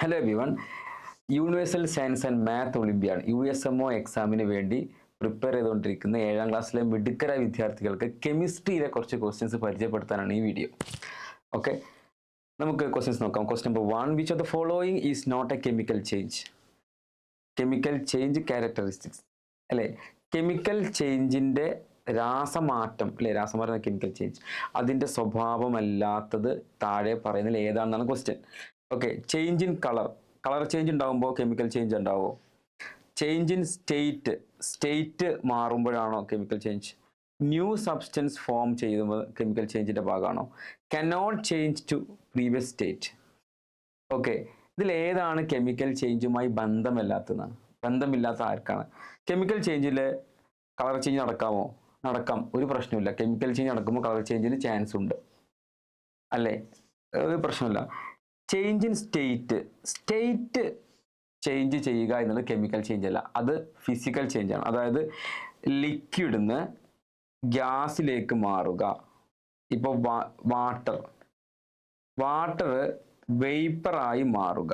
Hello everyone universal science and math ഒളിമ്പ്യാണ് U S M O എക്സാമിന് വേണ്ടി prepare ചെയ്തുകൊണ്ടിരിക്കുന്ന ഏഴാം ക്ലാസ്സിലെ മിടുക്കര വിദ്യാർത്ഥികൾക്ക് കെമിസ്ട്രിയിലെ കുറച്ച് ക്വസ്റ്റ്യൻസ് പരിചയപ്പെടുത്താനാണ് ഈ വീഡിയോ ഓക്കെ നമുക്ക് ക്വസ്റ്റ്യൻസ് നോക്കാം. Question number one which of the following is not a chemical change chemical change characteristics അല്ലേ? കെമിക്കൽ ചേഞ്ചിന്റെ രാസമാറ്റം അല്ലേ? രാസമാറ്റം കെമിക്കൽ ചേഞ്ച് അതിന്റെ സ്വഭാവമല്ലാത്തത് താഴെ പറയുന്നതിൽ ഏതാണെന്നാണ് question okay change in colour colour change ഉണ്ടാകുമ്പോൾ കെമിക്കൽ ചേഞ്ച് ഉണ്ടാവുമോ change in state state മാറുമ്പോഴാണോ chemical change new substance form ചെയ്യുമ്പോൾ കെമിക്കൽ ചേഞ്ചിന്റെ ഭാഗമാണോ? Cannot change to previous state okay ഇതിൽ ഏതാണ് കെമിക്കൽ ചേഞ്ചുമായി ബന്ധമില്ലാത്തതാണ് ബന്ധമില്ലാത്ത ആർക്കാണ്? കെമിക്കൽ ചേഞ്ചിൽ കളർ ചേഞ്ച് നടക്കാമോ? നടക്കാം. ഒരു പ്രശ്നമില്ല കെമിക്കൽ ചേഞ്ച് നടക്കുമ്പോൾ കളർ ചേഞ്ചിന് ചാൻസ് ഉണ്ട്. അല്ലേ? ഒരു പ്രശ്നമില്ല change in state state change ചെയ്യുക എന്നുള്ളത് കെമിക്കൽ ചേഞ്ച് അല്ല. അത് ഫിസിക്കൽ ചേഞ്ച് ആണ്. അതായത് ലിക്വിഡിന്ന് ഗ്യാസിലേക്ക് മാറുക. ഇപ്പോൾ വാട്ടർ വാട്ടർ വേപ്പറായി മാറുക.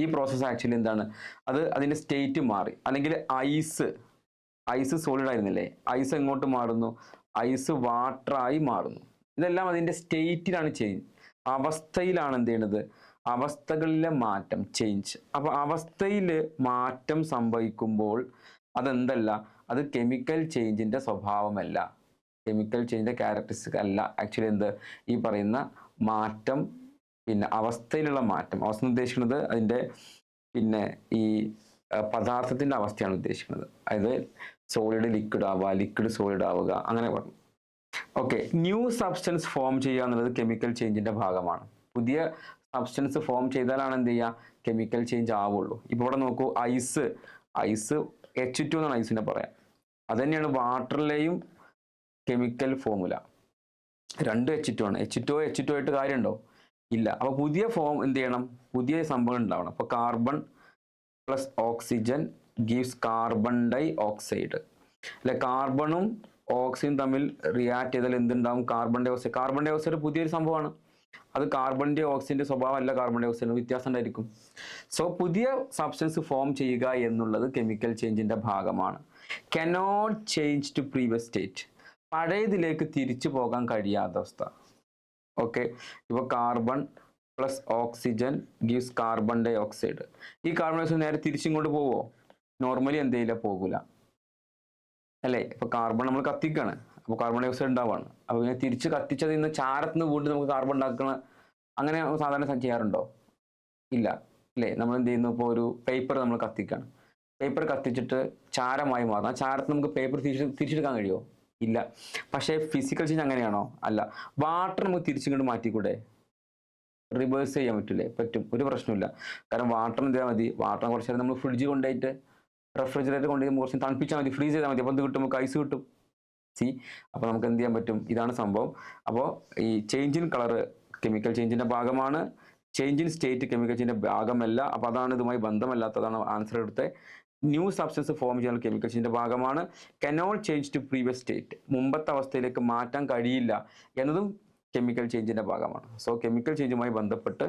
ഈ പ്രോസസ്സ് ആക്ച്വലി എന്താണ്? അത് അതിന്റെ സ്റ്റേറ്റ് മാറി. അല്ലെങ്കിൽ ഐസ് ഐസ് സോളിഡ് ആയിരുന്നില്ലേ? ഐസ് എങ്ങോട്ട് മാറുന്നു? ഐസ് വാട്ടറായി മാറുന്നു. ഇതെല്ലാം അതിന്റെ സ്റ്റേറ്റിലാണ് ചേഞ്ച് അവസ്ഥയിലാണ് എന്ത് ചെയ്യണത് അവസ്ഥകളിലെ മാറ്റം ചേഞ്ച് അപ്പൊ അവസ്ഥയിൽ മാറ്റം സംഭവിക്കുമ്പോൾ അതെന്തല്ല? അത് കെമിക്കൽ ചേഞ്ചിന്റെ സ്വഭാവമല്ല. കെമിക്കൽ ചേഞ്ചിന്റെ ക്യാരക്ടറിസ്റ്റിക് അല്ല. ആക്ച്വലി എന്ത്? ഈ പറയുന്ന മാറ്റം പിന്നെ അവസ്ഥയിലുള്ള മാറ്റം. അവസ്ഥ ഉദ്ദേശിക്കുന്നത് അതിന്റെ പിന്നെ ഈ പദാർത്ഥത്തിന്റെ അവസ്ഥയാണ് ഉദ്ദേശിക്കുന്നത്. അതായത് സോളിഡ് ലിക്വിഡ് ആവുക ലിക്വിഡ് സോളിഡ് ആവുക അങ്ങനെ പറഞ്ഞു. ഓക്കെ ന്യൂ സബ്സ്റ്റൻസ് ഫോം ചെയ്യുക എന്നുള്ളത് കെമിക്കൽ ചേഞ്ചിന്റെ ഭാഗമാണ്. പുതിയ സബ്സ്റ്റൻസ് ഫോം ചെയ്താലാണ് എന്ത് ചെയ്യുക? കെമിക്കൽ ചേഞ്ച് ആവുള്ളൂ. ഇപ്പോൾ ഇവിടെ നോക്കൂ ഐസ് ഐസ് എച്ച് ടു എന്നാണ് ഐസിനെ പറയാം. അത് തന്നെയാണ് വാട്ടറിലെയും കെമിക്കൽ ഫോമുല രണ്ട് എച്ച് ടു ആണ്. എച്ച് ടു എച്ച് ടു ആയിട്ട് കാര്യമുണ്ടോ? ഇല്ല. അപ്പോൾ പുതിയ ഫോം എന്ത് ചെയ്യണം? പുതിയ സംഭവം ഉണ്ടാവണം. അപ്പോൾ carbon plus oxygen gives carbon dioxide അല്ലെ കാർബണും ഓക്സിജനും തമ്മിൽ റിയാക്ട് ചെയ്താൽ എന്തുണ്ടാവും? Carbon dioxide carbon dioxide പുതിയൊരു സംഭവമാണ്. അത് കാർബണിന്റെ ഓക്സിജന്റെ സ്വഭാവം അല്ല കാർബൺ ഡൈ ഓക്സൈഡിന് വ്യത്യാസം ഉണ്ടായിരിക്കും. സോ പുതിയ സബ്സ്റ്റൻസ് ഫോം ചെയ്യുക എന്നുള്ളത് കെമിക്കൽ ചേഞ്ചിന്റെ ഭാഗമാണ്. Cannot change to previous state പഴയതിലേക്ക് തിരിച്ചു പോകാൻ കഴിയാത്ത അവസ്ഥ. ഓക്കെ ഇപ്പോൾ carbon plus oxygen gives carbon dioxide ഈ കാർബൺ ഡൈ ഓക്സൈഡ് നേരെ തിരിച്ചിങ്ങോട്ട് പോവോ? നോർമലി എന്തെങ്കിലും ചെയ്യില്ല? പോകൂല. അല്ലേ? ഇപ്പൊ കാർബൺ നമ്മൾ കത്തിക്കാണ്. അപ്പോൾ കാർബൺ ഡൈ ഓക്സൈഡ് ഉണ്ടാവാണ്. അപ്പോൾ ഇങ്ങനെ തിരിച്ച് കത്തിച്ചതിൽ നിന്ന് ചാരത്ത് നിന്ന് വീണ്ടും നമുക്ക് കാർബൺ ഉണ്ടാക്കണ അങ്ങനെ സാധാരണ ചെയ്യാറുണ്ടോ? ഇല്ല. അല്ലേ? നമ്മൾ എന്ത് ചെയ്യുന്നു? ഇപ്പോൾ ഒരു പേപ്പർ നമ്മൾ കത്തിക്കാണ്. പേപ്പർ കത്തിച്ചിട്ട് ചാരമായി മാറും. ആ ചാരത്ത് നമുക്ക് പേപ്പർ തിരിച്ച് തിരിച്ചെടുക്കാൻ കഴിയുമോ? ഇല്ല. പക്ഷേ ഫിസിക്കൽ ചേഞ്ച് അങ്ങനെയാണോ? അല്ല. വാട്ടർ നമുക്ക് തിരിച്ചിങ്ങോട്ട് മാറ്റിക്കൂടെ? റിവേഴ്സ് ചെയ്യാൻ പറ്റില്ലേ പറ്റും. ഒരു പ്രശ്നമില്ല കാരണം വാട്ടർ എന്തിനാ മതി? വാട്ടർ കുറച്ച് നേരം നമ്മൾ ഫ്രിഡ്ജ് കൊണ്ടുപോയിട്ട് റെഫ്രിജറേറ്റർ കൊണ്ട് കുറച്ച് തണുപ്പിച്ചാൽ മതി ഫ്രീസ് ചെയ്താൽ മതി. അപ്പോൾ എന്ത് കിട്ടും? നമുക്ക് ഐസ് കിട്ടും. സി അപ്പോൾ നമുക്ക് എന്ത് ചെയ്യാൻ പറ്റും? ഇതാണ് സംഭവം. അപ്പോൾ ഈ ചേഞ്ച് ഇൻ കളർ കെമിക്കൽ ചേഞ്ചിന്റെ ഭാഗമാണ്. ചേഞ്ച് ഇൻ സ്റ്റേറ്റ് കെമിക്കൽ ചേഞ്ചിന്റെ ഭാഗമല്ല. അപ്പോൾ അതാണ് ഇതുമായി ബന്ധമല്ലാത്തതാണ് ആൻസർ എടുത്തത്. ന്യൂ സബ്സ്റ്റൻസ് ഫോം ചെയ്യുന്ന കെമിക്കൽ ചേഞ്ചിന്റെ ഭാഗമാണ്. Cannot change to previous state മുമ്പത്തെ അവസ്ഥയിലേക്ക് മാറ്റാൻ കഴിയില്ല എന്നതും കെമിക്കൽ ചേഞ്ചിന്റെ ഭാഗമാണ്. സോ കെമിക്കൽ ചേഞ്ചുമായി ബന്ധപ്പെട്ട്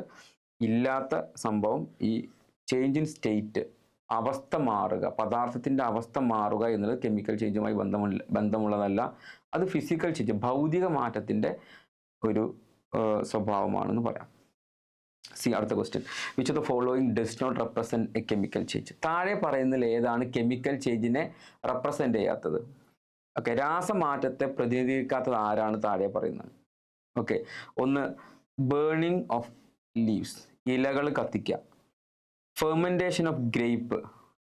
ഇല്ലാത്ത സംഭവം ഈ ചേഞ്ച് ഇൻ സ്റ്റേറ്റ് അവസ്ഥ മാറുക പദാർത്ഥത്തിന്റെ അവസ്ഥ മാറുക എന്നുള്ളത് കെമിക്കൽ ചേഞ്ചുമായി ബന്ധമുള്ള ബന്ധമുള്ളതല്ല. അത് ഫിസിക്കൽ ചേഞ്ച് ഭൗതിക മാറ്റത്തിന്റെ ഒരു സ്വഭാവമാണെന്ന് പറയാം. സി അടുത്ത question which of the following does not represent a chemical change താഴെ പറയുന്നതിൽ ഏതാണ് കെമിക്കൽ ചേഞ്ചിനെ റെപ്രസെന്റ് ചെയ്യാത്തത്? ഓക്കെ രാസമാറ്റത്തെ പ്രതിനിധീകരിക്കാത്തത് ആരാണ് താഴെ പറയുന്നത്? ഓക്കെ ഒന്ന് ബേണിംഗ് ഓഫ് ലീവ്സ് ഇലകൾ കത്തിക്കുക. ഫെർമെന്റേഷൻ ഓഫ് ഗ്രേപ്പ്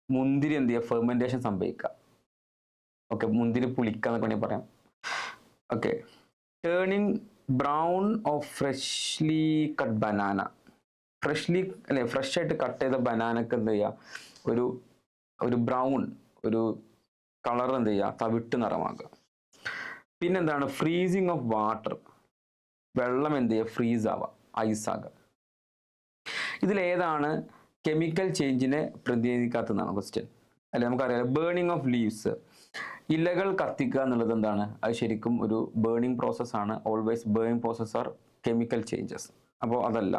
മുന്തിരി എന്ത് ചെയ്യുക ഫെർമെന്റേഷൻ സംഭവിക്കുക. ഓക്കെ മുന്തിരി പുളിക്കുക എന്നൊക്കെ വേണമെങ്കിൽ പറയാം. Okay turning brown of freshly cut banana freshly അല്ലെ ഫ്രഷ് ആയിട്ട് കട്ട് ചെയ്ത ബനാനക്ക് എന്ത് ചെയ്യുക ഒരു ഒരു ബ്രൗൺ ഒരു കളർ എന്ത് ചെയ്യുക തവിട്ട് നിറമാക്കുക. പിന്നെന്താണ്? ഫ്രീസിങ് ഓഫ് വാട്ടർ വെള്ളം എന്ത് ചെയ്യുക ഫ്രീസ് ആവുക. ഐസ് ആകുക ഇതിലേതാണ് കെമിക്കൽ ചേഞ്ചിനെ പ്രതിനിധിക്കാത്തതാണ് ക്വസ്റ്റ്യൻ അല്ലെ നമുക്കറിയാം ബേണിംഗ് ഓഫ് ലീവ്സ് ഇലകൾ കത്തിക്കുക എന്നുള്ളത് എന്താണ്? അത് ശരിക്കും ഒരു ബേണിംഗ് പ്രോസസ് ആണ്. Always burning process are chemical changes അപ്പോൾ അതല്ല.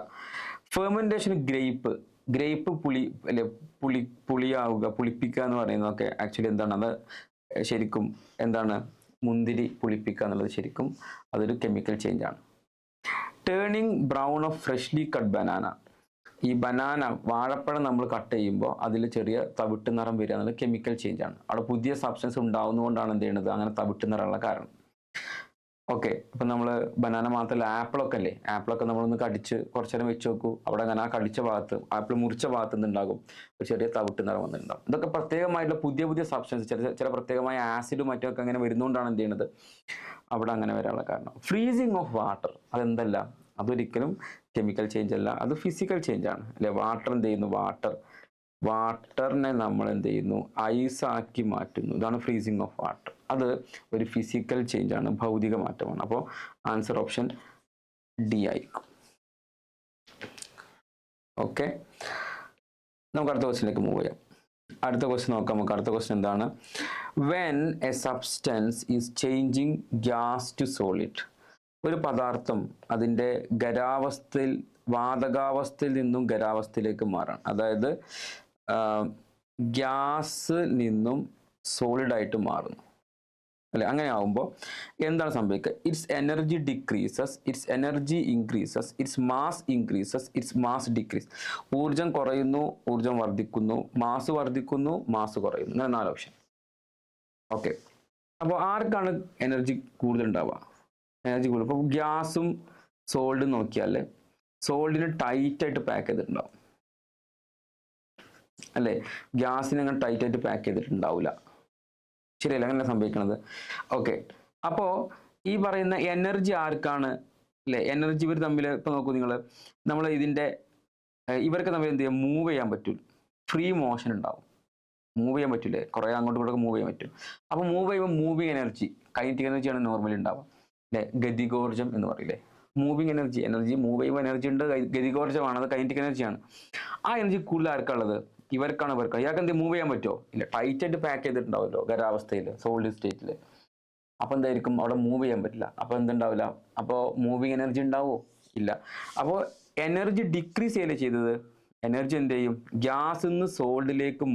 ഫെർമെന്റേഷൻ ഗ്രേപ്പ് ഗ്രേപ്പ് പുളി അല്ലെ പുളി പുളിയാവുക പുളിപ്പിക്കുക എന്ന് പറയുന്നതൊക്കെ ആക്ച്വലി എന്താണ്? അത് ശരിക്കും എന്താണ്? മുന്തിരി പുളിപ്പിക്കുക എന്നുള്ളത് ശരിക്കും അതൊരു കെമിക്കൽ ചേഞ്ച് ആണ്. Turning brown of freshly cut banana ഈ ബനാന വാഴപ്പഴം നമ്മൾ കട്ട് ചെയ്യുമ്പോൾ അതിൽ ചെറിയ തവിട്ട് നിറം വരിക എന്നുള്ളത് കെമിക്കൽ ചേഞ്ച് ആണ്. അവിടെ പുതിയ സബ്സ്റ്റൻസ് ഉണ്ടാവുന്നതുകൊണ്ടാണ് എന്ത് ചെയ്യുന്നത് അങ്ങനെ തവിട്ട് നിറമുള്ള കാരണം. ഓക്കെ ഇപ്പം നമ്മൾ ബനാന മാത്രമല്ല ആപ്പിളൊക്കെ അല്ലേ? ആപ്പിളൊക്കെ നമ്മളൊന്ന് കടിച്ച് കുറച്ച് നേരം വെച്ച് നോക്കൂ. അവിടെ അങ്ങനെ ആ കടിച്ച ഭാഗത്ത് ആപ്പിൾ മുറിച്ച ഭാഗത്ത് നിന്നുണ്ടാകും ഒരു ചെറിയ തവിട്ട് നിറം വന്നിട്ടുണ്ടാകും. ഇതൊക്കെ പ്രത്യേകമായിട്ടുള്ള പുതിയ പുതിയ സബ്സ്റ്റൻസ് ചില ചില പ്രത്യേകമായ ആസിഡും മറ്റുമൊക്കെ അങ്ങനെ വരുന്നതുകൊണ്ടാണ് എന്ത് ചെയ്യുന്നത് അവിടെ അങ്ങനെ വരാനുള്ള കാരണം. ഫ്രീസിങ് ഓഫ് വാട്ടർ അതെന്തല്ല? അതൊരിക്കലും കെമിക്കൽ ചേഞ്ച് അല്ല. അത് ഫിസിക്കൽ ചേഞ്ച് ആണ്. അല്ലെ? വാട്ടർ എന്ത് ചെയ്യുന്നു? വാട്ടർ വാട്ടറിനെ നമ്മൾ എന്ത് ചെയ്യുന്നു? ഐസ് ആക്കി മാറ്റുന്നു. ഇതാണ് ഫ്രീസിങ് ഓഫ് വാട്ടർ അത് ഒരു ഫിസിക്കൽ ചേഞ്ച് ആണ്. ഭൗതിക മാറ്റമാണ്. അപ്പോൾ ആൻസർ ഓപ്ഷൻ ഡി ആയിരിക്കും. ഓക്കെ നമുക്ക് അടുത്ത ക്വസ്റ്റിനിലേക്ക് മൂവ് ചെയ്യാം. അടുത്ത ക്വസ്റ്റ്യൻ നോക്കാം. നമുക്ക് അടുത്ത ക്വസ്റ്റ്യൻ എന്താണ്? When a substance is changing gas to solid ഒരു പദാർത്ഥം അതിന്റെ ഖരാവസ്ഥയിൽ വാതകാവസ്ഥയിൽ നിന്നും ഖരാവസ്ഥയിലേക്ക് മാറാൻ അതായത് ഗ്യാസ് നിന്നും സോളിഡായിട്ട് മാറുന്നു. അല്ലെ? അങ്ങനെ ആവുമ്പോൾ എന്താണ് സംഭവിക്കുക? Its energy decreases its energy increases its mass increases its mass decrease. ഊർജം കുറയുന്നു ഊർജം വർദ്ധിക്കുന്നു മാസ് വർദ്ധിക്കുന്നു മാസ് കുറയുന്നു. അങ്ങനെ നാല് ഓപ്ഷൻ. ഓക്കെ. അപ്പോൾ ആർക്കാണ് എനർജി കൂടുതൽ ഉണ്ടാവുക? എനർജി കൂടും അപ്പോൾ ഗ്യാസും സോൾഡും നോക്കിയാൽ സോൾഡിന് ടൈറ്റ് ആയിട്ട് പാക്ക് ചെയ്തിട്ടുണ്ടാവും. അല്ലേ? ഗ്യാസിന് അങ്ങനെ ടൈറ്റ് ആയിട്ട് പാക്ക് ചെയ്തിട്ടുണ്ടാവില്ല ശരിയല്ല? അങ്ങനെ സംഭവിക്കുന്നത് ഓക്കെ അപ്പോ ഈ പറയുന്ന എനർജി ആർക്കാണ്? അല്ലേ? എനർജി ഇവർ തമ്മിൽ ഇപ്പൊ നോക്കൂ നിങ്ങൾ നമ്മൾ ഇതിന്റെ ഇവർക്ക് തമ്മിൽ എന്ത് ചെയ്യാം? മൂവ് ചെയ്യാൻ പറ്റും. ഫ്രീ മോഷൻ ഉണ്ടാവും. മൂവ് ചെയ്യാൻ പറ്റില്ലേ കുറേ അങ്ങോട്ടും ഇങ്ങോട്ടൊക്കെ മൂവ് ചെയ്യാൻ പറ്റും. അപ്പോൾ മൂവ് ചെയ്യുമ്പോൾ മൂവിങ് എനർജി കൈനറ്റിക് എനർജിയാണ് നോർമലി ഉണ്ടാവുക. അല്ലേ ഗതികോർജം എന്ന് പറയില്ലേ? മൂവിങ് എനർജി എനർജി മൂവ് ചെയ്യുമ്പോൾ എനർജി ഉണ്ട് ഗതികോർജമാണ് അത് കൈനറ്റിക് എനർജിയാണ് ആ എനർജി കൂടുതൽ ആർക്കുള്ളത് ഇവർക്കാണ് ഇവർക്ക് ഇയാൾക്ക് എന്ത് മൂവ് ചെയ്യാൻ പറ്റുമോ ഇല്ല ടൈറ്റ് ആയിട്ട് പാക്ക് ചെയ്തിട്ടുണ്ടാവുമല്ലോ ഖരാവസ്ഥയിൽ സോൾഡ് സ്റ്റേറ്റിൽ അപ്പോൾ എന്തായിരിക്കും? അവിടെ മൂവ് ചെയ്യാൻ പറ്റില്ല. അപ്പോൾ എന്തുണ്ടാവില്ല? അപ്പോൾ മൂവിങ് എനർജി ഉണ്ടാവുമോ ഇല്ല. അപ്പോൾ എനർജി ഡിക്രീസ് ചെയ്യല്ലേ ചെയ്തത്? എനർജി എന്ത് ചെയ്യും? ഗ്യാസിൽ നിന്ന് സോൾഡിലേക്ക്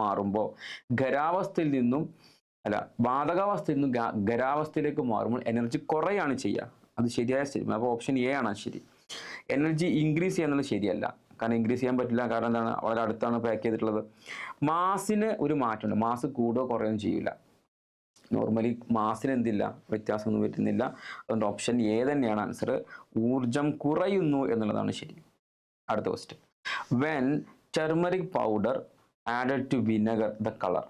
മാറുമ്പോൾ ഖരാവസ്ഥയിൽ നിന്നും അല്ല വാതകാവസ്ഥയിൽ നിന്ന് ഖരാവസ്ഥയിലേക്ക് മാറുമ്പോൾ എനർജി കുറയാണ് ചെയ്യുക. അത് ശരിയായ സ്ഥിതി. അപ്പോൾ ഓപ്ഷൻ എ ആണ് ശരി. എനർജി ഇൻക്രീസ് ചെയ്യാന്നുള്ളത് ശരിയല്ല. കാരണം ഇൻക്രീസ് ചെയ്യാൻ പറ്റില്ല. കാരണം എന്താണ്? വളരെ അടുത്താണ് പാക്ക് ചെയ്തിട്ടുള്ളത്. മാസിന് ഒരു മാറ്റമുണ്ട്. മാസ് കൂടുകയോ കുറയുകയും ചെയ്യില്ല. നോർമലി മാസിന് എന്തില്ല? വ്യത്യാസമൊന്നും പറ്റുന്നില്ല അതുകൊണ്ട് ഓപ്ഷൻ എ തന്നെയാണ് ആൻസർ ഊർജം കുറയുന്നു എന്നുള്ളതാണ് ശരി. അടുത്ത question when turmeric powder added to vinegar the colour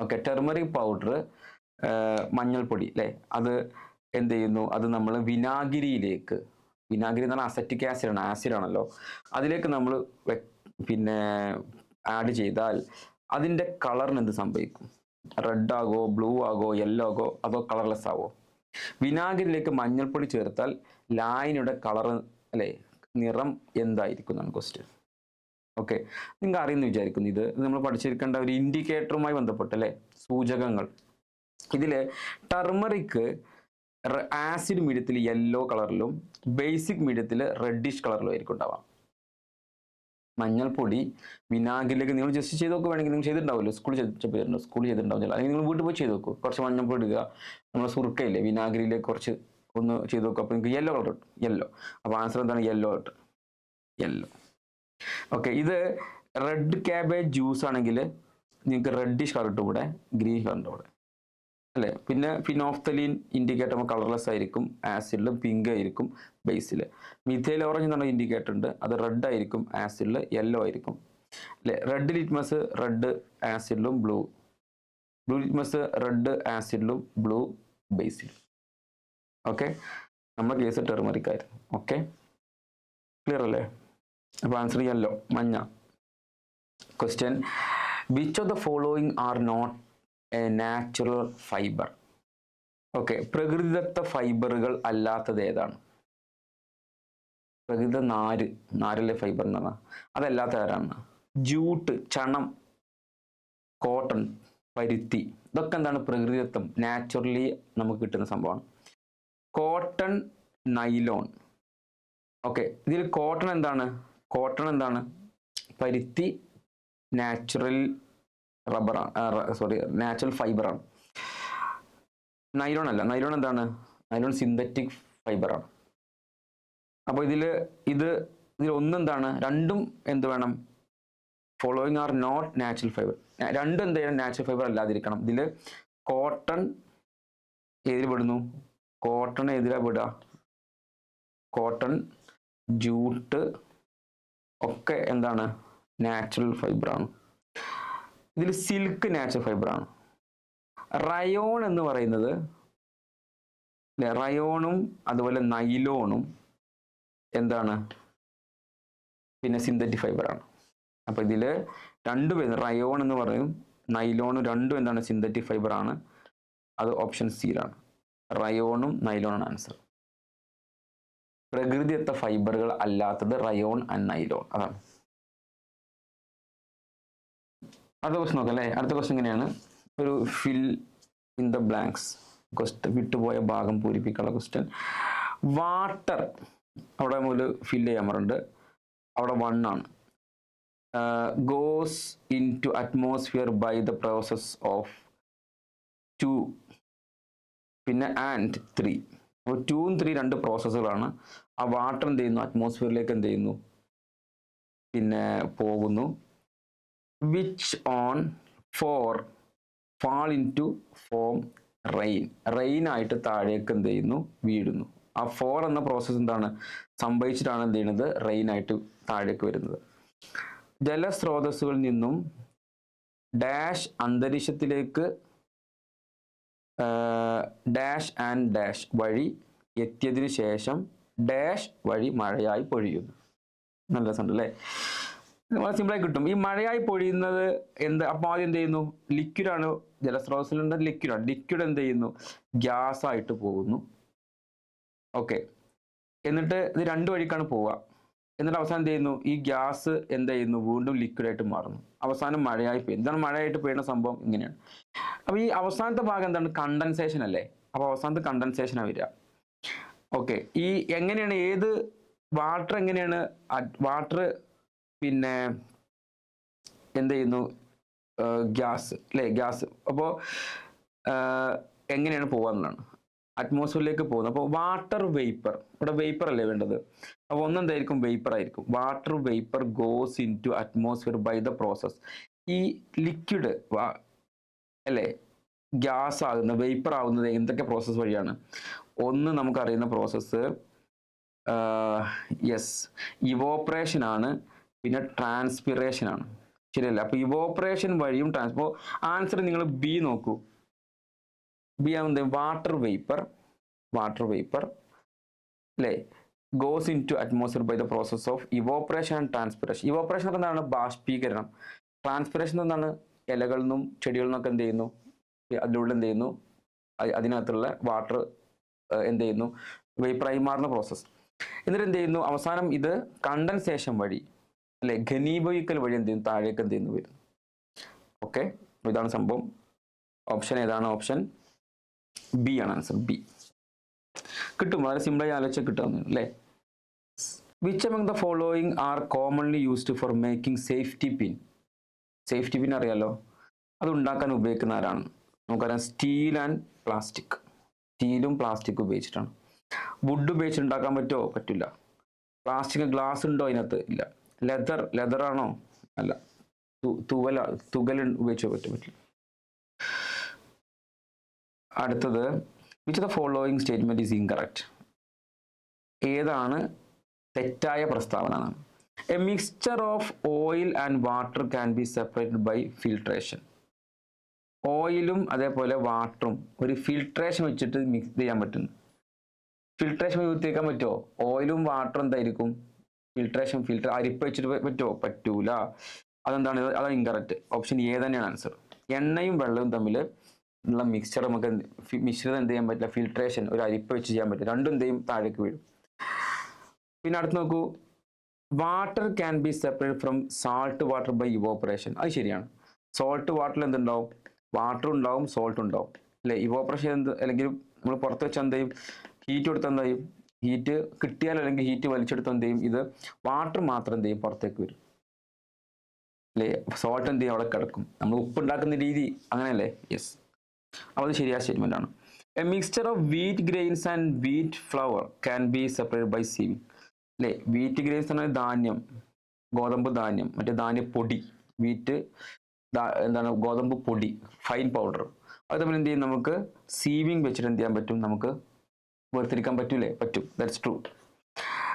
okay turmeric powder മഞ്ഞൾപ്പൊടി അല്ലേ അത് എന്ത് ചെയ്യുന്നു? അത് നമ്മൾ വിനാഗിരിയിലേക്ക് വിനാഗിരി എന്ന് പറഞ്ഞാൽ അസറ്റിക് ആസിഡ് ആണ് ആസിഡ് ആണല്ലോ. അതിലേക്ക് നമ്മൾ പിന്നെ ആഡ് ചെയ്താൽ അതിന്റെ കളറിന് എന്ത് സംഭവിക്കും? റെഡ് ആകോ ബ്ലൂ ആകോ യെല്ലോ ആകോ അതോ കളർലെസ് ആവോ? വിനാഗിരിയിലേക്ക് മഞ്ഞൾപ്പൊടി ചേർത്താൽ ലായനിയുടെ കളർ അല്ലേ നിറം എന്തായിരിക്കും എന്നാണ് ക്വസ്റ്റ്യൻ ഓക്കെ നിങ്ങൾക്ക് അറിയുന്നു വിചാരിക്കുന്നു. ഇത് നമ്മൾ പഠിച്ചിരിക്കേണ്ട ഒരു ഇൻഡിക്കേറ്ററുമായി ബന്ധപ്പെട്ട് അല്ലേ സൂചകങ്ങൾ ഇതിൽ ടർമറിക്ക് ആസിഡ് മീഡിയത്തിൽ യെല്ലോ കളറിലും ബേസിക് മീഡിയത്തിൽ റെഡിഷ് കളറിലും ആയിരിക്കും ഉണ്ടാവാം മഞ്ഞൾപ്പൊടി വിനാഗിരിലേക്ക് നിങ്ങൾ ജസ്റ്റ് ചെയ്ത് നോക്കുക വേണമെങ്കിൽ നിങ്ങൾ ചെയ്തിട്ടുണ്ടാവില്ല സ്കൂളിൽ ചെയ്തിട്ടുണ്ടോ? സ്കൂളിൽ ചെയ്തിട്ടുണ്ടാവില്ല അല്ലെങ്കിൽ നിങ്ങൾ വീട്ടിൽ പോയി ചെയ്ത് നോക്കുക കുറച്ച് മഞ്ഞൾപ്പൊടി ഇടുക. നമ്മൾ സുറുക്കയില്ലേ? വിനാഗിരിയിലേക്ക് കുറച്ച് ഒന്ന് ചെയ്ത് നോക്കുക അപ്പോൾ നിങ്ങൾക്ക് യെല്ലോ കളർ കിട്ടും യെല്ലോ അപ്പോൾ ആൻസർ എന്താണ്? യെല്ലോ കിട്ടും യെല്ലോ ഓക്കെ ഇത് റെഡ് ക്യാബേജ് ജ്യൂസ് ആണെങ്കിൽ നിങ്ങൾക്ക് റെഡിഷ് കളർ കിട്ടും ഇവിടെ ഗ്രീൻ കളർ കൂടെ. അല്ലേ? പിന്നെ ഫിനോഫ്തലീൻ ഇൻഡിക്കേറ്റർ കളർലെസ് ആയിരിക്കും ആസിഡിൽ പിങ്ക് ആയിരിക്കും ബേസിൽ മിഥൈൽ ഓറഞ്ച് എന്നുള്ള ഇൻഡിക്കേറ്റർ ഉണ്ട് അത് റെഡ് ആയിരിക്കും ആസിഡിൽ യെല്ലോ ആയിരിക്കും. അല്ലേ? റെഡ് ലിറ്റ്മസ് റെഡ് ആസിഡിലും ബ്ലൂ ബ്ലൂ ലിറ്റ്മസ് റെഡ് ആസിഡിലും ബ്ലൂ ബേസിലും ഓക്കെ നമ്മുടെ കേസ് ടെർമറിക് ആയിരുന്നു ഓക്കെ ക്ലിയർ അല്ലേ? അപ്പോൾ ആൻസർ ചെയ്യാമല്ലോ മഞ്ഞ. Question which of the following are not a natural fibre okay പ്രകൃതിദത്ത ഫൈബറുകൾ അല്ലാത്തത് ഏതാണ്? പ്രകൃതി നാര് നാരിലെ ഫൈബർ എന്ന് പറഞ്ഞാൽ അതല്ലാത്ത ആരാണ്? ജൂട്ട് ചണം കോട്ടൺ പരുത്തി. ഇതൊക്കെ എന്താണ് പ്രകൃതിദത്തം? നാച്ചുറലി നമുക്ക് കിട്ടുന്ന സംഭവമാണ്. കോട്ടൺ നൈലോൺ ഓക്കെ ഇതിൽ കോട്ടൺ എന്താണ്? കോട്ടൺ എന്താണ്? പരുത്തി നാച്ചുറൽ റബ്ബറാണ് സോറി നാച്ചുറൽ ഫൈബറാണ് നൈലോൺ അല്ല നൈലോൺ എന്താണ്? നൈലോൺ സിന്തറ്റിക് ഫൈബറാണ് അപ്പോൾ ഇതിൽ ഇത് ഇതിൽ ഒന്നെന്താണ്? രണ്ടും എന്ത് വേണം? Following are not natural fibre രണ്ടും എന്ത് ചെയ്യണം? നാച്ചുറൽ ഫൈബർ അല്ലാതിരിക്കണം. ഇതിൽ കോട്ടൺ ഏതിൽ പെടുന്നു? കോട്ടൺ ഏതിലാണ് പെടുക? കോട്ടൺ ജൂട്ട് ഒക്കെ എന്താണ്? നാച്ചുറൽ ഫൈബറാണ് ഇതിൽ സിൽക്ക് നാച്ചുറൽ ഫൈബറാണ് റയോൺ എന്ന് പറയുന്നത് റയോണും അതുപോലെ നൈലോണും എന്താണ്? പിന്നെ സിന്തറ്റിക് ഫൈബറാണ് അപ്പൊ ഇതിൽ രണ്ടും പേര് റയോൺ എന്ന് പറയും നൈലോണും രണ്ടും എന്താണ്? സിന്തറ്റിക് ഫൈബറാണ് അത് ഓപ്ഷൻ സിയിലാണ് റയോണും നൈലോണാണ് ആൻസർ പ്രകൃതിദത്ത ഫൈബറുകൾ അല്ലാത്തത് റയോൺ ആൻഡ് നൈലോൺ. അതാണ്. അടുത്ത ക്വസ്റ്റ് നോക്കാം അല്ലേ? അടുത്ത ക്വസ്റ്റ് എങ്ങനെയാണ്? ഒരു fill in the blanks quest വിട്ടുപോയ ഭാഗം പൂരിപ്പിക്കാനുള്ള ക്വസ്റ്റ്യൻ വാട്ടർ അവിടെ മുതൽ ഫിൽ ചെയ്യാൻ പറഞ്ഞിട്ടുണ്ട്. അവിടെ വണ്ണാണ് goes into atmosphere by the process of two പിന്നെ ആൻഡ് ത്രീ അപ്പോൾ ടൂവും ത്രീ രണ്ട് പ്രോസസ്സുകളാണ് ആ വാട്ടർ എന്ത് ചെയ്യുന്നു അറ്റ്മോസ്ഫിയറിലേക്ക് എന്ത് ചെയ്യുന്നു പിന്നെ പോകുന്നു. Which on four fall into form rain ആയിട്ട് താഴേക്ക് എന്ത് ചെയ്യുന്നു വീഴുന്നു. ആ ഫോർ എന്ന പ്രോസസ്സ് എന്താണ്? സംഭവിച്ചിട്ടാണ് എന്ത് ചെയ്യുന്നത്? റെയിൻ ആയിട്ട് താഴേക്ക് വരുന്നത്. ജലസ്രോതസ്സുകളിൽ നിന്നും ഡാഷ് അന്തരീക്ഷത്തിലേക്ക് ഡാഷ് ആൻഡ് ഡാഷ് വഴി എത്തിയതിനു ശേഷം ഡാഷ് വഴി മഴയായി പൊഴിയുന്നു. നല്ല രസമുണ്ട് അല്ലേ? വളരെ സിമ്പിളായി കിട്ടും. ഈ മഴയായി പൊഴിയുന്നത് എന്ത്? അപ്പം ആദ്യം എന്ത് ചെയ്യുന്നു? ലിക്വിഡാണ് ജലസ്രോതസ്സിലുണ്ട് ലിക്വിഡാണ് ലിക്വിഡ് എന്ത് ചെയ്യുന്നു? ഗ്യാസ് ആയിട്ട് പോകുന്നു. ഓക്കെ എന്നിട്ട് ഇത് രണ്ട് വഴിക്കാണ് പോവുക. എന്നിട്ട് അവസാനം എന്ത് ചെയ്യുന്നു? ഈ ഗ്യാസ് എന്ത് ചെയ്യുന്നു? വീണ്ടും ലിക്വിഡായിട്ട് മാറുന്നു. അവസാനം മഴയായി പെയ്യുന്നു എന്താണ് മഴയായിട്ട് പെയ്യുന്ന സംഭവം? ഇങ്ങനെയാണ്. അപ്പോൾ ഈ അവസാനത്തെ ഭാഗം എന്താണ്? കണ്ടൻസേഷൻ അല്ലേ? അപ്പോൾ അവസാനത്തെ കണ്ടൻസേഷനാണ് വരിക. ഓക്കെ ഈ എങ്ങനെയാണ് ഏത് വാട്ടർ എങ്ങനെയാണ് വാട്ടർ പിന്നെ എന്ത് ചെയ്യുന്നു? ഗ്യാസ് അല്ലേ ഗ്യാസ്. അപ്പോൾ എങ്ങനെയാണ് പോകാന്നുള്ളതാണ് അറ്റ്മോസ്ഫിയറിലേക്ക് പോകുന്നത് അപ്പോൾ വാട്ടർ വേപ്പർ ഇവിടെ വേപ്പർ അല്ലേ വേണ്ടത്? അപ്പോൾ ഒന്നെന്തായിരിക്കും? വേപ്പർ ആയിരിക്കും. Water vapour goes into atmosphere by the process ഈ ലിക്വിഡ് അല്ലേ? ഗ്യാസ് ആകുന്ന വേപ്പർ ആകുന്നത് എന്തൊക്കെ പ്രോസസ്സ് വഴിയാണ്? ഒന്ന് നമുക്കറിയുന്ന പ്രോസസ്സ് യെസ് ഇവോപ്പറേഷൻ ആണ് പിന്നെ ട്രാൻസ്പിറേഷൻ ആണ്. ശരിയല്ല? അപ്പൊ ഇവോപ്പറേഷൻ വഴിയും ട്രാൻസ്പോ ആൻസർ നിങ്ങൾ ബി നോക്കൂ. ബി ആവുന്നത് വാട്ടർ വേപ്പർ വാട്ടർ വേപ്പർ അല്ലേ goes into atmosphere by the process of evaporation and transpiration evaporation ഒക്കെ എന്താണ്? ബാഷ്പീകരണം. ട്രാൻസ്പിറേഷൻ എന്താണ്? ഇലകളിൽ നിന്നും ചെടികളിൽ നിന്നൊക്കെ എന്ത് ചെയ്യുന്നു? അതിലൂടെ എന്ത് ചെയ്യുന്നു? അതിനകത്തുള്ള വാട്ടർ എന്ത് ചെയ്യുന്നു വേപ്പറായി മാറുന്ന പ്രോസസ്സ് എന്നിട്ട് എന്ത് ചെയ്യുന്നു അവസാനം ഇത് കണ്ടൻസേഷൻ വഴി അല്ലെ? ഘനീഭവിക്കൽ വഴി എന്ത് ചെയ്യുന്നു താഴേക്ക് എന്ത് ചെയ്യുന്നു വരുന്നു ഓക്കെ ഇതാണ് സംഭവം. ഓപ്ഷൻ ഏതാണ്? ഓപ്ഷൻ ബി ആണ് ആൻസർ. ബി. കിട്ടും. വളരെ സിമ്പിളായി ആലോചിച്ച് കിട്ടാവുന്ന അല്ലേ? Which among the following are commonly used for making safety pin safety pin അറിയാലോ? അത് ഉണ്ടാക്കാൻ ഉപയോഗിക്കുന്ന ആരാണ്? നമുക്കറിയാം സ്റ്റീൽ ആൻഡ് പ്ലാസ്റ്റിക് സ്റ്റീലും പ്ലാസ്റ്റിക്കും ഉപയോഗിച്ചിട്ടാണ്. വുഡ് ഉപയോഗിച്ച് ഉണ്ടാക്കാൻ പറ്റുമോ പറ്റില്ല. പ്ലാസ്റ്റിക് ഗ്ലാസ് ഉണ്ടോ അതിനകത്ത്? ഇല്ല. ലെതർ ലെതറാണോ അല്ല. തുവല തുകൽ ഉപയോഗിച്ചോ പറ്റും? പറ്റില്ല. അടുത്തത് which the following statement is incorrect ഏതാണ് തെറ്റായ പ്രസ്താവന? A mixture of oil and water can be separated by filtration ഓയിലും അതേപോലെ വാട്ടറും ഒരു ഫിൽട്രേഷൻ വെച്ചിട്ട് മിക്സ് ചെയ്യാൻ പറ്റുന്നു. ഫിൽട്രേഷൻ വിത്തിരിക്കാൻ പറ്റുമോ ഓയിലും വാട്ടറും എന്തായിരിക്കും? ഫിൽട്രേഷൻ ഫിൽട്ടർ അരിപ്പ് വെച്ചിട്ട് പറ്റുമോ പറ്റൂല. അതെന്താണ്? അതാണ് ഇൻകറക്റ്റ് ഓപ്ഷൻ എ തന്നെയാണ് ആൻസർ എണ്ണയും വെള്ളവും തമ്മിൽ ഉള്ള മിക്സ്ചർ നമുക്ക് മിശ്രിതം എന്ത് ചെയ്യാൻ പറ്റില്ല? ഫിൽട്രേഷൻ ഒരു അരിപ്പ് വെച്ച് ചെയ്യാൻ പറ്റില്ല. രണ്ടും എന്തെയും താഴേക്ക് വീഴും. പിന്നെ അടുത്ത് നോക്കൂ. Water can be separate from salt water by evaporation അത് ശരിയാണ്. സോൾട്ട് വാട്ടറിൽ എന്തുണ്ടാവും? വാട്ടർ ഉണ്ടാവും സോൾട്ട് ഉണ്ടാവും. അല്ലെ? ഇവോപ്രഷൻ എന്ത്? അല്ലെങ്കിൽ നമ്മൾ പുറത്ത് വെച്ചാൽ എന്ത് ചെയ്യും? ഹീറ്റ് കൊടുത്താൽ എന്ത് ചെയ്യും? ഹീറ്റ് കിട്ടിയാൽ അല്ലെങ്കിൽ ഹീറ്റ് വലിച്ചെടുത്ത് എന്ത് ചെയ്യും? ഇത് വാട്ടർ മാത്രം എന്ത് ചെയ്യും? പുറത്തേക്ക് വരും. അല്ലേ? സോൾട്ട് എന്ത് ചെയ്യും? അവിടെ കിടക്കും. നമ്മൾ ഉപ്പ് ഉണ്ടാക്കുന്ന രീതി അങ്ങനെയല്ലേ? യെസ് അപ്പോൾ അത് ശരിയായ സ്റ്റേറ്റ്മെന്റ് ആണ്. A mixture of wheat grains and wheat flour can be separate by sieving അല്ലേ? വീറ്റ് ഗ്രെയിൻസ് എന്ന് പറഞ്ഞാൽ ധാന്യം ഗോതമ്പ് ധാന്യം മറ്റേ ധാന്യപ്പൊടി വീറ്റ് എന്താണ് ഗോതമ്പ് പൊടി ഫൈൻ പൗഡർ അത് തമ്മിൽ എന്ത് ചെയ്യും നമുക്ക്? സീവിങ് വെച്ചിട്ട് എന്ത് ചെയ്യാൻ പറ്റും? നമുക്ക് വേർതിരിക്കാൻ പറ്റൂലേ? പറ്റും. That's true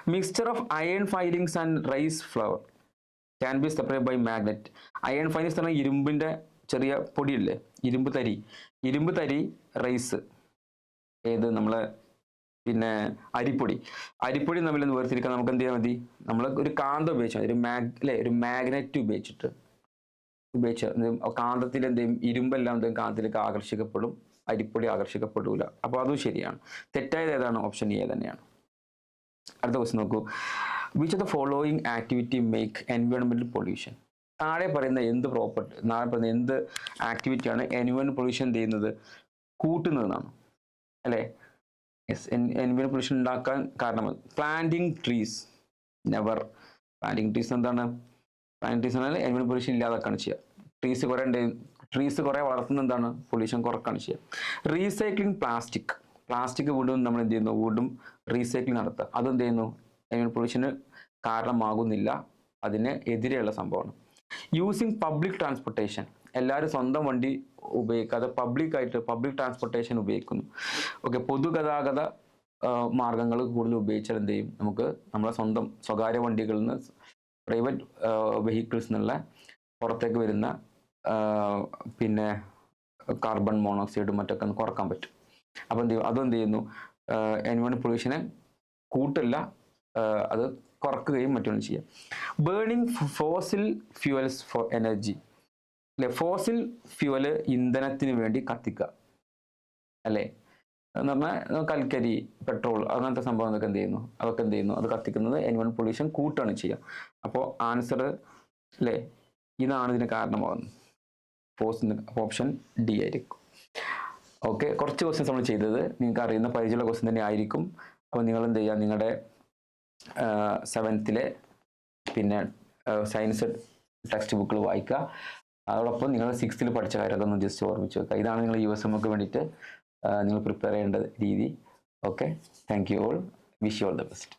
mixture of iron filings and rice flour can be separate by magnet iron filings എന്ന് പറഞ്ഞാൽ ഇരുമ്പിന്റെ ചെറിയ പൊടിയില്ലേ? ഇരുമ്പ് തരി. ഇരുമ്പ് തരി റൈസ് ഏത്? നമ്മളെ പിന്നെ അരിപ്പൊടി. അരിപ്പൊടി തമ്മിൽ വേർതിരിക്കാൻ നമുക്ക് എന്ത് ചെയ്യാൻ മതി? നമ്മൾ ഒരു കാന്തം ഉപയോഗിച്ചാൽ മതി. ഒരു മാഗ് അല്ലേ? ഒരു മാഗ്നറ്റ് ഉപയോഗിച്ചിട്ട്. ഉപയോഗിച്ച കാന്തത്തിൽ എന്തെയും ഇരുമ്പെല്ലാം എന്തെങ്കിലും കാന്തത്തിലേക്ക് ആകർഷിക്കപ്പെടും അരിപ്പൊടി ആകർഷിക്കപ്പെടൂല. അപ്പോൾ അതും ശരിയാണ്. തെറ്റായത് ഏതാണ്? ഓപ്ഷൻ എ തന്നെയാണ്. അടുത്ത ക്വസ്റ്റ് നോക്കൂ. Which of the following activity make എൻവയോൺമെന്റൽ pollution താഴെ പറയുന്ന എന്ത് പ്രോപ്പർട്ടി താഴെ പറയുന്ന എന്ത് ആക്ടിവിറ്റിയാണ് എൻവയോൺമെന്റ് പൊല്യൂഷൻ ചെയ്യുന്നത്? കൂട്ടുന്നതെന്നാണ്. അല്ലേ? യെസ് എൻവയോൺമെന്റ് പൊല്യൂഷൻ ഉണ്ടാക്കാൻ കാരണം planting trees never planting trees എന്താണ്? പ്ലാന്റിങ് ട്രീസ് എന്നാൽ പൊല്യൂഷൻ ഇല്ലാതാക്കാണ് ചെയ്യുക ട്രീസ് കുറേ ട്രീസ് കുറേ വളർത്തുന്ന എന്താണ്? പൊല്യൂഷൻ കുറക്കാണ് ചെയ്യുക റീസൈക്ലിംഗ് പ്ലാസ്റ്റിക് പ്ലാസ്റ്റിക് വീണ്ടും നമ്മൾ എന്ത് ചെയ്യുന്നു? വീണ്ടും റീസൈക്ലിംഗ് നടത്തുക അതെന്ത് ചെയ്യുന്നു? എൻവയോൺമെന്റ് പൊല്യൂഷന് കാരണമാകുന്നില്ല. അതിന് എതിരെയുള്ള സംഭവമാണ്. യൂസിങ് പബ്ലിക് ട്രാൻസ്പോർട്ടേഷൻ എല്ലാവരും സ്വന്തം വണ്ടി ഉപയോഗിക്കാതെ പബ്ലിക് ആയിട്ട് പബ്ലിക് ട്രാൻസ്പോർട്ടേഷൻ ഉപയോഗിക്കുന്നു. ഓക്കെ പൊതുഗതാഗത മാർഗങ്ങൾ കൂടുതൽ ഉപയോഗിച്ചാൽ എന്ത് ചെയ്യും? നമുക്ക് നമ്മളെ സ്വന്തം സ്വകാര്യ വണ്ടികളിൽ നിന്ന് പ്രൈവറ്റ് വെഹിക്കിൾസ് എന്നുള്ള പുറത്തേക്ക് വരുന്ന പിന്നെ കാർബൺ മോണോക്സൈഡും മറ്റൊക്കെ ഒന്ന് കുറയ്ക്കാൻ പറ്റും. അപ്പോൾ എന്ത് ചെയ്യും? അതെന്ത് ചെയ്യുന്നു? എൻവയോൺമെന്റ് പൊല്യൂഷനെ കൂട്ടില്ല അത് കുറക്കുകയും മറ്റൊന്നും ചെയ്യാം. Burning fossil fuels for energy അല്ലെ? ഫോസിൽ ഫ്യൂവൽ ഇന്ധനത്തിന് വേണ്ടി കത്തിക്കുക. അല്ലേ? എന്ന് പറഞ്ഞാൽ കൽക്കരി പെട്രോൾ അങ്ങനത്തെ സംഭവം എന്തൊക്കെ എന്ത് ചെയ്യുന്നു? അതൊക്കെ എന്ത് ചെയ്യുന്നു? അത് കത്തിക്കുന്നത് എനിമൽ പൊല്യൂഷൻ കൂട്ടാണ് ചെയ്യുക. അപ്പോൾ ആൻസർ അല്ലേ ഇതാണ് ഇതിന് കാരണമാകുന്നത്. ഫോസിന് ഓപ്ഷൻ ഡി ആയിരിക്കും. ഓക്കെ കുറച്ച് ക്വസ്റ്റ്യൻസ് നമ്മൾ ചെയ്തത്. നിങ്ങൾക്ക് അറിയുന്ന പരിചയമുള്ള ക്വസ്റ്റ്യൻ തന്നെ ആയിരിക്കും. അപ്പോൾ നിങ്ങൾ എന്ത് ചെയ്യുക? നിങ്ങളുടെ സെവൻത്തിലെ പിന്നെ സയൻസ് ടെക്സ്റ്റ് ബുക്കിൽ വായിക്കുക. അതോടൊപ്പം നിങ്ങൾ സിക്സ്ത്തിൽ പഠിച്ച കാര്യമൊക്കെ ഒന്ന് ജസ്റ്റ് ഓർമ്മിച്ച് വെക്കുക. ഇതാണ് നിങ്ങൾ യു എസ് എമ്മക്ക് വേണ്ടിയിട്ട് നിങ്ങൾ പ്രിപ്പയർ ചെയ്യേണ്ട രീതി. Okay thank you all wish you all the best